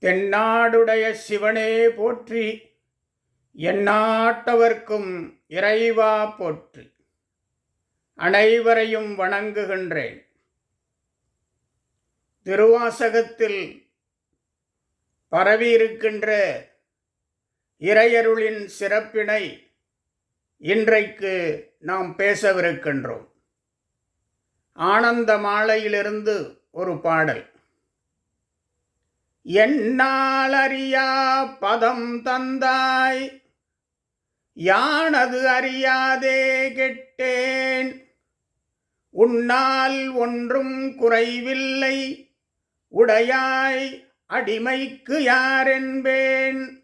தென்னாடுடைய சிவனே போற்றி எந்நாட்டவர்க்கும் இறைவா போற்றி. அனைவரையும் வணங்குகின்றேன். திருவாசகத்தில் பரவியிருக்கின்ற இறையருளின் சிறப்பினை இன்றைக்கு நாம் பேசவிருக்கின்றோம். ஆனந்த மாலையிலிருந்து ஒரு பாடல். என்னால் பதம் தந்தாய்? யானது அறியாதே கெட்டேன்? உன்னால் ஒன்றும் குறைவில்லை. உடையாய் அடிமைக்கு யாரென்பேன்?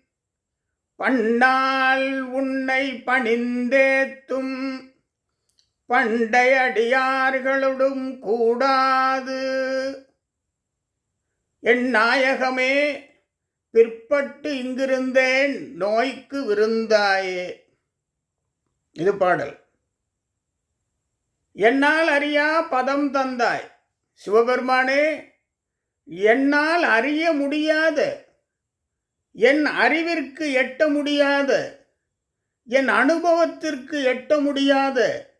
பண்ணால் உன்னை பணிந்தேத்தும். பண்டையடியார்களுடும் கூடாது. என் நாயகமே பிற்பட்டு இங்கிருந்தேன் நோய்க்கு விருந்தாயே. இது பாடல். என்னால் அறியா பதம் தந்தாய். சிவபெருமானே என்னால் அறிய முடியாத. என் அறிவிற்கு எட்ட முடியாத. என் அனுபவத்திற்கு எட்ட முடியாத.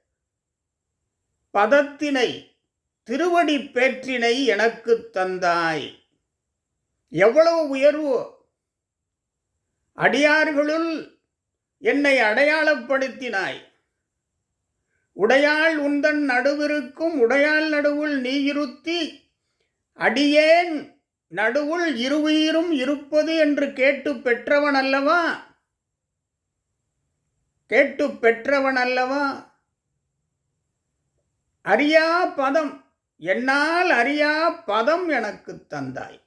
பதத்தினை திருவடி பேற்றினை எனக்கு தந்தாய். எவ்வளவு உயர்வு? அடியார்களுள் என்னை அடையாளப்படுத்தினாய். உடையாள் உந்தன் நடுவிருக்கும் உடையாள் நடுவுள் நீ இருத்தி அடியேன் நடுவுள் இருவுயிரும் இருப்பது என்று கேட்டு பெற்றவன் அல்லவா கேட்டு பெற்றவன் அல்லவா அறியா பதம் என்னால் அறியா பதம் எனக்கு தந்தாய்.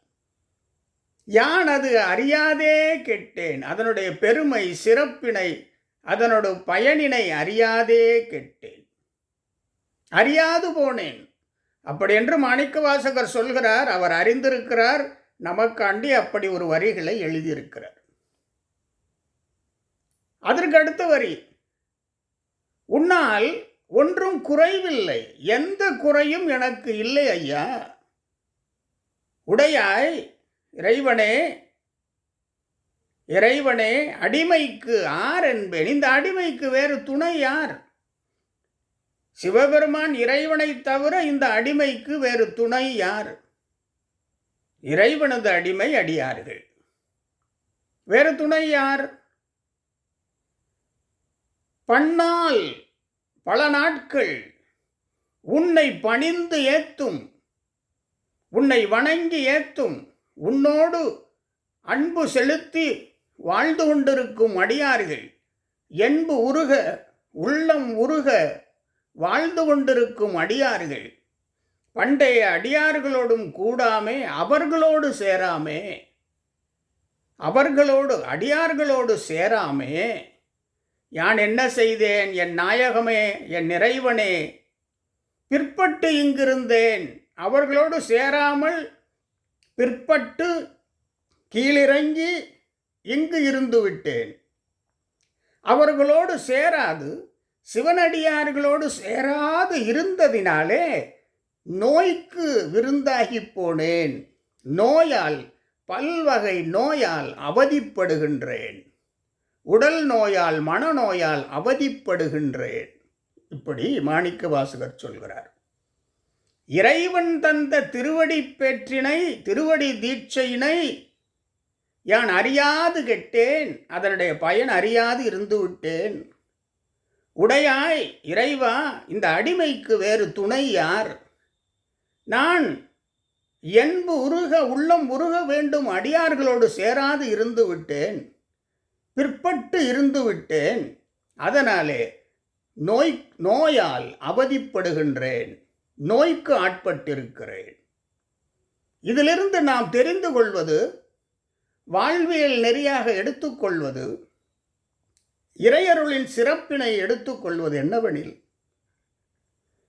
யான் அது அறியாதே கெட்டேன். அதனுடைய பெருமை சிறப்பினை அதனோட பயனினை அறியாதே கெட்டேன். அறியாது போனேன். அப்படி என்று மாணிக்க வாசகர் சொல்கிறார் அவர் அறிந்திருக்கிறார் நமக்காண்டி அப்படி ஒரு வரிகளை எழுதியிருக்கிறார். அதற்கு அடுத்த வரி உன்னால் ஒன்றும் குறைவில்லை. எந்த குறையும் எனக்கு இல்லை ஐயா. உடையாய் இறைவனே இறைவனே அடிமைக்கு ஆர் என்பேன். இந்த அடிமைக்கு வேறு துணை யார்? சிவபெருமான் இறைவனை தவிர இந்த அடிமைக்கு வேறு துணை யார்? இறைவனது அடிமை அடியார்கள். வேறு துணை யார்? பண்ணால் பல நாட்கள் உன்னை பணிந்து ஏத்தும் உன்னை வணங்கி ஏத்தும் உன்னோடு அன்பு செலுத்தி வாழ்ந்து கொண்டிருக்கும் அடியார்கள். என்பு உருக உள்ளம் உருக வாழ்ந்து கொண்டிருக்கும் அடியார்கள். பண்டைய அடியார்களோடும் கூடாமே அவர்களோடு சேராமே. அவர்களோடு அடியார்களோடு சேராமே. யான் என்ன செய்தேன் என் நாயகமே என் நிறைவனே. பிற்பட்டு இங்கிருந்தேன் அவர்களோடு சேராமல் பிற்பட்டு கீழிறங்கி இங்கு இருந்து விட்டேன் அவர்களோடு சேராது சிவனடியார்களோடு சேராது இருந்ததினாலே நோய்க்கு விருந்தாகி போனேன். நோயால் பல்வகை நோயால் அவதிப்படுகின்றேன். உடல் நோயால் மனநோயால் அவதிப்படுகின்றேன். இப்படி மாணிக்க வாசகர் சொல்கிறார். இறைவன் தந்த திருவடி பேற்றினை திருவடி தீட்சையினை யான் அறியாது கெட்டேன் அதனுடைய பயன் அறியாது இருந்து விட்டேன். உடையாய் இறைவா இந்த அடிமைக்கு வேறு துணை யார்? நான் என்பு உருக உள்ளம் உருக வேண்டும் அடியார்களோடு சேராது இருந்து விட்டேன். பிற்பட்டு இருந்து விட்டேன். அதனாலே நோய் நோயால் அவதிப்படுகின்றேன். நோய்க்கு ஆட்பட்டிருக்கிறேன். இதிலிருந்து நாம் தெரிந்து கொள்வது வாழ்வியல் நெறியாக எடுத்துக்கொள்வது இறையருளின் சிறப்பினை எடுத்துக்கொள்வது என்னவெனில்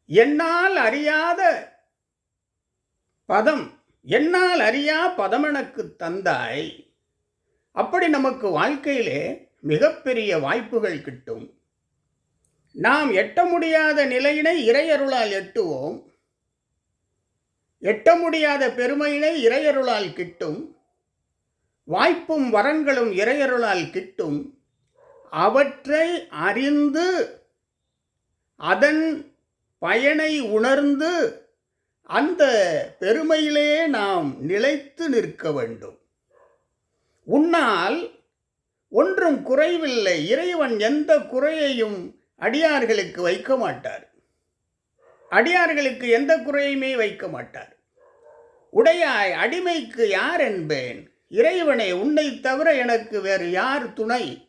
என்னால் அறியாத பதம் என்னால் அறியா பதம் எனக்கு தந்தாய். அப்படி நமக்கு வாழ்க்கையிலே மிகப்பெரிய வாய்ப்புகள் கிட்டும். நாம் எட்ட முடியாத நிலையினை இறையருளால் எட்டுவோம். எட்ட முடியாத பெருமையினை இறையருளால் கிட்டும். வாய்ப்பும் வரங்களும் இறையருளால் கிட்டும். அவற்றை அறிந்து அதன் பயனை உணர்ந்து அந்த பெருமையிலே நாம் நிலைத்து நிற்க வேண்டும். உன்னால் ஒன்றும் குறைவில்லை. இறைவன் எந்த குறையையும் அடியார்களுக்கு வைக்க மாட்டார். அடியார்களுக்கு எந்த குறையுமே வைக்க மாட்டார். உடையாய் அடிமைக்கு யார் என்பேன்? இறைவனே உன்னை தவிர எனக்கு வேறு யார் துணை?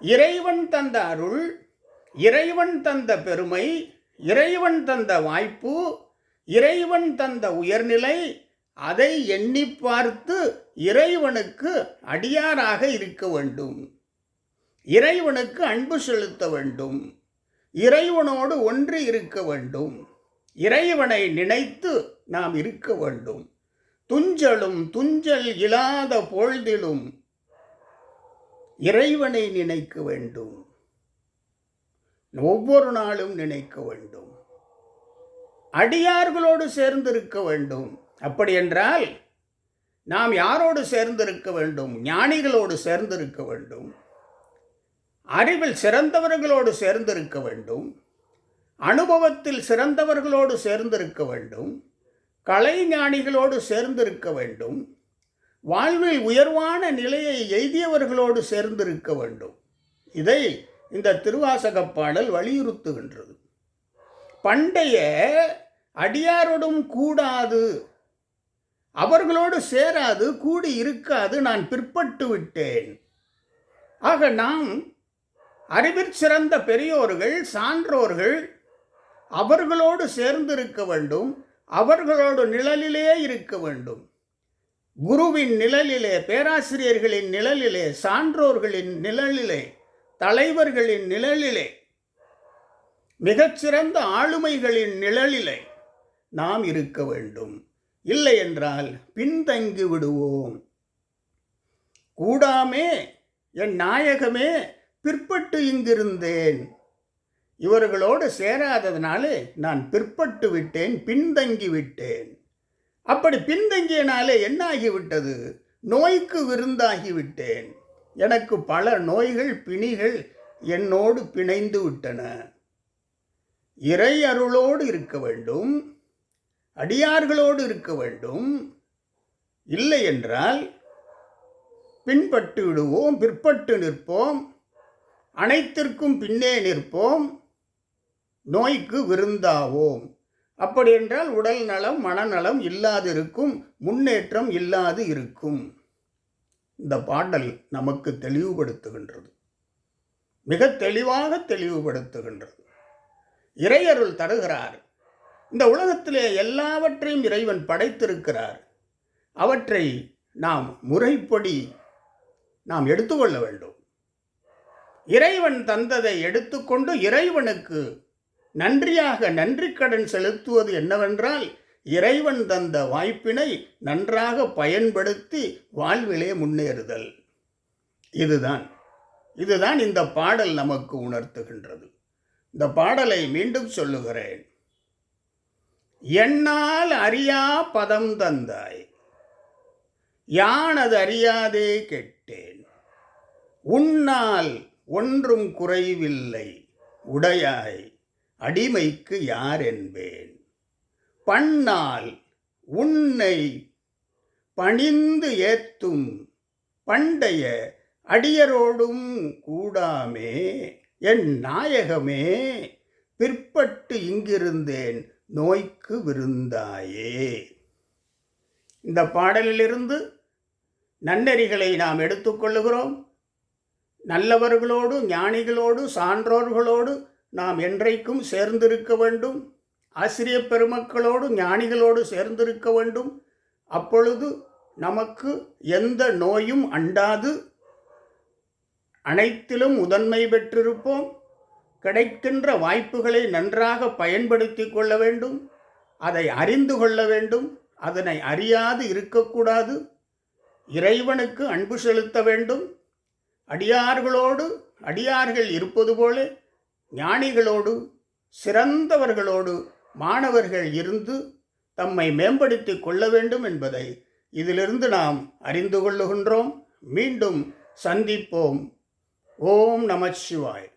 இறைவன் தந்த அருள் இறைவன் தந்த பெருமை இறைவன் தந்த வாய்ப்பு இறைவன் தந்த உயர்நிலை அதை எண்ணி பார்த்து இறைவனுக்கு அடியாராக இருக்க வேண்டும். இறைவனுக்கு அன்பு செலுத்த வேண்டும். இறைவனோடு ஒன்று இருக்க வேண்டும். இறைவனை நினைத்து நாம் இருக்க வேண்டும். துஞ்சலும் துஞ்சல் இல்லாத பொழுதிலும் இறைவனை நினைக்க வேண்டும். ஒவ்வொரு நாளும் நினைக்க வேண்டும். அடியார்களோடு சேர்ந்திருக்க வேண்டும். அப்படி என்றால் நாம் யாரோடு சேர்ந்திருக்க வேண்டும்? ஞானிகளோடு சேர்ந்திருக்க வேண்டும். அறிவில் சிறந்தவர்களோடு சேர்ந்திருக்க வேண்டும். அனுபவத்தில் சிறந்தவர்களோடு சேர்ந்திருக்க வேண்டும். கலை ஞானிகளோடு சேர்ந்திருக்க வேண்டும். வாழ்வில் உயர்வான நிலையை எய்தியவர்களோடு சேர்ந்திருக்க வேண்டும். இதை இந்த திருவாசகப் பாடல் வலியுறுத்துகின்றது. பண்டைய அடியாரோடும் கூடாது. அவர்களோடு சேராது கூடி இருக்காது நான் பிற்பட்டு விட்டேன். ஆக நாம் அறிவிற் சிறந்த பெரியோர்கள் சான்றோர்கள் அவர்களோடு சேர்ந்திருக்க வேண்டும் அவர்களோடு நிழலிலே இருக்க வேண்டும். குருவின் நிழலிலே பேராசிரியர்களின் நிழலிலே சான்றோர்களின் நிழலிலே தலைவர்களின் நிழலிலே மிகச்சிறந்த ஆளுமைகளின் நிழலிலே நாம் இருக்க வேண்டும். இல்லை என்றால் பின்தங்கி விடுவோம். கூடாமே என் நாயகமே பிற்பட்டு இங்கிருந்தேன். இவர்களோடு சேராததுனாலே நான் பிற்பட்டு விட்டேன் பின்தங்கி விட்டேன். அப்படி பின்தங்கியனாலே என்னாகிவிட்டது? நோய்க்கு விருந்தாகிவிட்டேன். எனக்கு பல நோய்கள் பிணிகள் என்னோடு பிணைந்து விட்டன. இறை அருளோடு இருக்க வேண்டும். அடியார்களோடு இருக்க வேண்டும். இல்லை என்றால் பின்பட்டு விடுவோம் பிற்பட்டு நிற்போம். அனைத்திற்கும் பின்னே நிற்போம் நோய்க்கு விருந்தாவோம். அப்படி என்றால் உடல் நலம் மனநலம் இல்லாதிருக்கும் முன்னேற்றம் இல்லாது இருக்கும். இந்த பாடல் நமக்கு தெளிவுபடுத்துகின்றது. மிக தெளிவாக தெளிவுபடுத்துகின்றது. இறையருள் தருகிறார். இந்த உலகத்திலே எல்லாவற்றையும் இறைவன் படைத்திருக்கிறார். அவற்றை நாம் முறைப்படி நாம் எடுத்துக்கொள்ள வேண்டும். இறைவன் தந்ததை எடுத்துக்கொண்டு இறைவனுக்கு நன்றியாக நன்றி கடன் செலுத்துவது என்னவென்றால் இறைவன் தந்த வாய்ப்பினை நன்றாக பயன்படுத்தி வாழ்விலே முன்னேறுதல். இதுதான். இதுதான் இந்த பாடல் நமக்கு உணர்த்துகின்றது. இந்த பாடலை மீண்டும் சொல்லுகிறேன். என்னால் அறியா பதம் தந்தாய். யானது அறியாதே கெட்டேன். உன்னால் ஒன்றும் குறைவில்லை. உடையாய் அடிமைக்கு யார் என்பேன் பண்ணால் உன்னை பணிந்து ஏத்தும் பண்டைய அடியரோடும் கூடாமே. என் நாயகமே பிற்பட்டு இங்கிருந்தேன் நோய்க்கு விருந்தாயே. இந்த பாடலிலிருந்து நன்னெறிகளை நாம் எடுத்துக்கொள்ளுகிறோம் நல்லவர்களோடு ஞானிகளோடு சான்றோர்களோடு நாம் என்றைக்கும் சேர்ந்திருக்க வேண்டும். ஆசிரிய பெருமக்களோடு ஞானிகளோடு சேர்ந்திருக்க வேண்டும். அப்பொழுது நமக்கு எந்த நோயும் அண்டாது. அனைத்திலும் முதன்மை பெற்றிருப்போம். கிடைக்கின்ற வாய்ப்புகளை நன்றாக பயன்படுத்தி கொள்ள வேண்டும். அதை அறிந்து கொள்ள வேண்டும். அதனை அறியாது இருக்கக்கூடாது. இறைவனுக்கு அன்பு செலுத்த வேண்டும். அடியார்களோடு அடியார்கள் இருப்பது போல ஞானிகளோடு சிறந்தவர்களோடு மாணவர்கள் இருந்து தம்மை மேம்படுத்திக் கொள்ள வேண்டும் என்பதை இதிலிருந்து நாம் அறிந்து கொள்ளுகின்றோம். மீண்டும் சந்திப்போம். ஓம் நமச்சிவாய்